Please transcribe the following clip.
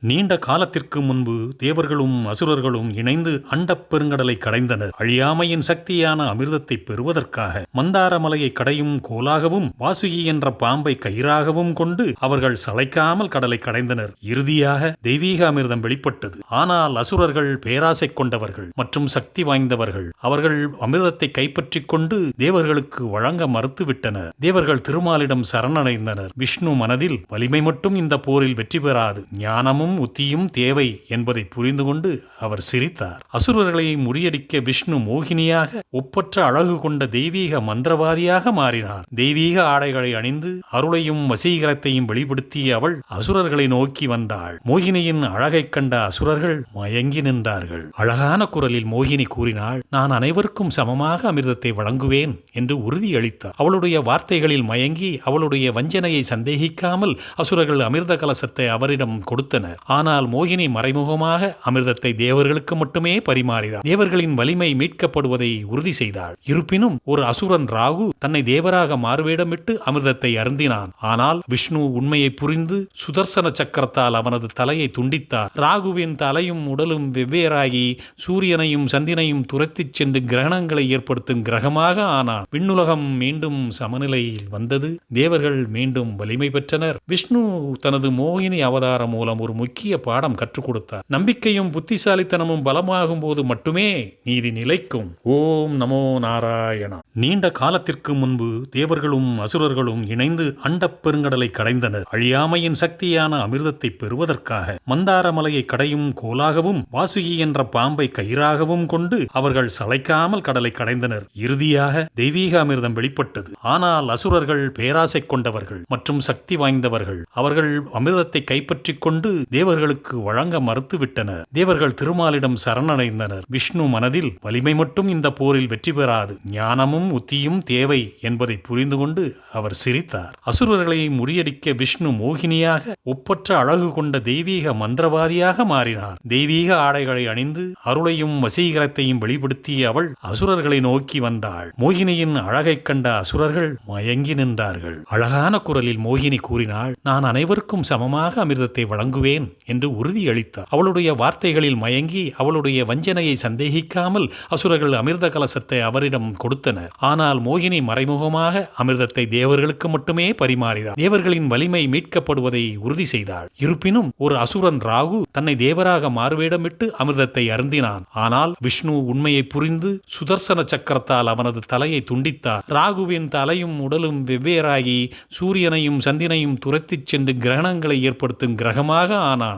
நீண்ட காலத்திற்கு முன்பு தேவர்களும் அசுரர்களும் இணைந்து அண்டப் பெருங்கடலை கடைந்தனர். அழியாமையின் சக்தியான அமிர்தத்தை பெறுவதற்காக மந்தார மலையை கடையும் கோலாகவும் வாசுகி என்ற பாம்பை கயிறாகவும் கொண்டு அவர்கள் சளைக்காமல் கடலை கடைந்தனர். இறுதியாக தெய்வீக அமிர்தம் வெளிப்பட்டது. ஆனால் அசுரர்கள் பேராசை கொண்டவர்கள் மற்றும் சக்தி வாய்ந்தவர்கள் அவர்கள் அமிர்தத்தை கைப்பற்றிக் கொண்டு தேவர்களுக்கு வழங்க மறுத்துவிட்டனர். தேவர்கள் திருமாலிடம் சரணடைந்தனர். விஷ்ணு மனதில் வலிமை மட்டும் இந்த போரில் வெற்றி பெறாது. ஞானமும் உத்தியும் தேவை என்பதை புரிந்து கொண்டு அவர் சிரித்தார். அசுரர்களை முறியடிக்க விஷ்ணு மோகினியாக ஒப்பற்ற அழகு கொண்ட தெய்வீக மந்திரவாதியாக மாறினார். தெய்வீக ஆடைகளை அணிந்து அருளையும் வசீகரத்தையும் வெளிப்படுத்திய அவள் அசுரர்களை நோக்கி வந்தாள். மோகினியின் அழகைக் கண்ட அசுரர்கள் மயங்கி நின்றார்கள். அழகான குரலில் மோகினி கூறினாள் நான் அனைவருக்கும் சமமாக அமிர்தத்தை வழங்குவேன் என்று உறுதியளித்தார். அவளுடைய வார்த்தைகளில் மயங்கி அவளுடைய வஞ்சனையை சந்தேகிக்காமல் அசுரர்கள் அமிர்த கலசத்தை அவரிடம் கொடுத்தனர். ஆனால் மோகினி மறைமுகமாக அமிர்தத்தை தேவர்களுக்கு மட்டுமே பரிமாறினார் தேவர்களின் வலிமை மீட்கப்படுவதை உறுதி செய்தாள். இருப்பினும் ஒரு அசுரன் ராகு தன்னை தேவராக மாறுவேடமிட்டு அமிர்தத்தை அருந்தினான். ஆனால் விஷ்ணு உண்மையை புரிந்து சுதர்சன சக்கரத்தால் அவனது தலையை துண்டித்தார். ராகுவின் தலையும் உடலும் வெவ்வேறாகி சூரியனையும் சந்தினையும் துரத்திச் சென்று கிரகணங்களை ஏற்படுத்தும் கிரகமாக ஆனான். விண்ணுலகம் மீண்டும் சமநிலையில் வந்தது. தேவர்கள் மீண்டும் வலிமை பெற்றனர். விஷ்ணு தனது மோகினி அவதாரம் மூலம் ஒரு முக்கிய பாடம் கற்றுக் கொடுத்தார். நம்பிக்கையும் புத்திசாலித்தனமும் பலமாகும் போது மட்டுமே நீதி நிலைக்கும். ஓம் நமோ நாராயணா. நீண்ட காலத்திற்கு முன்பு தேவர்களும் அசுரர்களும் இணைந்து அண்டப் பெருங்கடலை கடைந்தனர். அழியாமையின் சக்தியான அமிர்தத்தை பெறுவதற்காக மந்தார மலையை கடையும் கோலாகவும் வாசுகி என்ற பாம்பை கயிறாகவும் கொண்டு அவர்கள் சளைக்காமல் கடலை கடைந்தனர். இறுதியாக தெய்வீக அமிர்தம் வெளிப்பட்டது. ஆனால் அசுரர்கள் பேராசை கொண்டவர்கள் மற்றும் சக்தி வாய்ந்தவர்கள் அவர்கள் அமிர்தத்தை கைப்பற்றிக் கொண்டு தேவர்களுக்கு வழங்க மறுத்துவிட்டனர். தேவர்கள் திருமாலிடம் சரணடைந்தனர். விஷ்ணு மனதில் வலிமை மட்டும் இந்த போரில் வெற்றி பெறாது. ஞானமும் உத்தியும் தேவை என்பதை புரிந்து கொண்டு அவர் சிரித்தார். அசுரர்களை முறியடிக்க விஷ்ணு மோகினியாக ஒப்பற்ற அழகு கொண்ட தெய்வீக மந்திரவாதியாக மாறினார். தெய்வீக ஆடைகளை அணிந்து அருளையும் வசீகரத்தையும் வெளிப்படுத்திய அவள் அசுரர்களை நோக்கி வந்தாள். மோகினியின் அழகைக் கண்ட அசுரர்கள் மயங்கி நின்றார்கள். அழகான குரலில் மோகினி கூறினாள் நான் அனைவருக்கும் சமமாக அமிர்தத்தை வழங்குவேன். என்று உறுதியளித்தார். அவளுடைய வார்த்தைகளில் மயங்கி அவளுடைய வஞ்சனையை சந்தேகிக்காமல் அசுரர்கள் அமிர்த கலசத்தை அவரிடம் கொடுத்தனர். ஆனால் மோகினி மறைமுகமாக அமிர்தத்தை தேவர்களுக்கு மட்டுமே பரிமாறினார் தேவர்களின் வலிமை மீட்கப்படுவதை உறுதி செய்தாள். இருப்பினும் ஒரு அசுரன் ராகு தன்னை தேவராக மாறுவேடமிட்டு அமிர்தத்தை அருந்தினான். ஆனால் விஷ்ணு உண்மையை புரிந்து சுதர்சன சக்கரத்தால் அவனது தலையை துண்டித்தார். ராகுவின் தலையும் உடலும் வெவ்வேறாகி சூரியனையும் சந்தினையும் துரத்திச் சென்று கிரகணங்களை ஏற்படுத்தும் கிரகமாக ஆன കാണാൻ